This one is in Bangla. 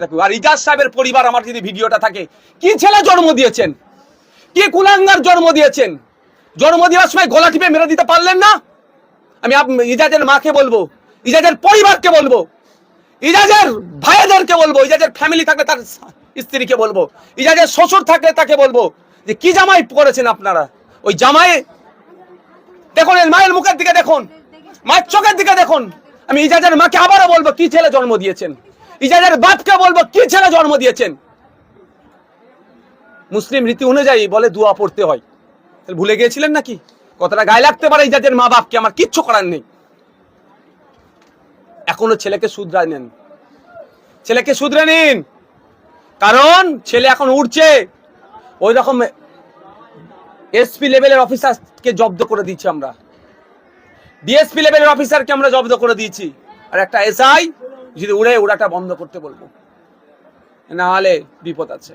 আর ইজাজ সাহেবের পরিবার আমার যদি ভিডিওটা থাকে, কি ছেলে জন্ম দিয়েছেন? কি কুলাঙ্গার জন্ম দিয়েছেন? জন্ম দেওয়ার সময় গলা টিপে মেরে দিতে পারলেন না? আমি ইজাজের মাকে বলব, ইজাজের পরিবারকে বলব, ইজাজের ভাইদেরকে বলব, ইজাজের ফ্যামিলি থাকলে তার স্ত্রীকে বলব, ইজাজের শ্বশুর থাকলে তাকে বলব যে, কি জামাই করেছেন আপনারা? ওই জামাই, দেখুন এর মায়ের মুখের দিকে দেখুন, মায়ের চোখের দিকে দেখুন। আমি ইজাজের মাকে আবারও বলব, কি ছেলে জন্ম দিয়েছেন? ইজাজের বাপকে বলব, কি ছেলে জন্ম দিয়েছেন? মুসলিম রীতি অনুযায়ী বলে দোয়া পড়তে হয়। তাহলে ভুলে গিয়েছিলেন নাকি? কতটা গায়ে লাগতে পারে ইজাজের মা বাপকে, আমার কিচ্ছু করার নেই। এখনও ছেলেকে শুধরায় নেন। ছেলেকে শুধরে নিন। কারণ ছেলে এখন উঠছে ওই রকম এসপি লেভেলের অফিসারকে জব্দ করে দিচ্ছি আমরা। ডিএসপি লেভেলের অফিসারকে আমরা জব্দ করে দিয়েছি। আর একটা এসআই যদি উড়ে উড়াটা বন্ধ করতে বলব। না হলে বিপদ আছে।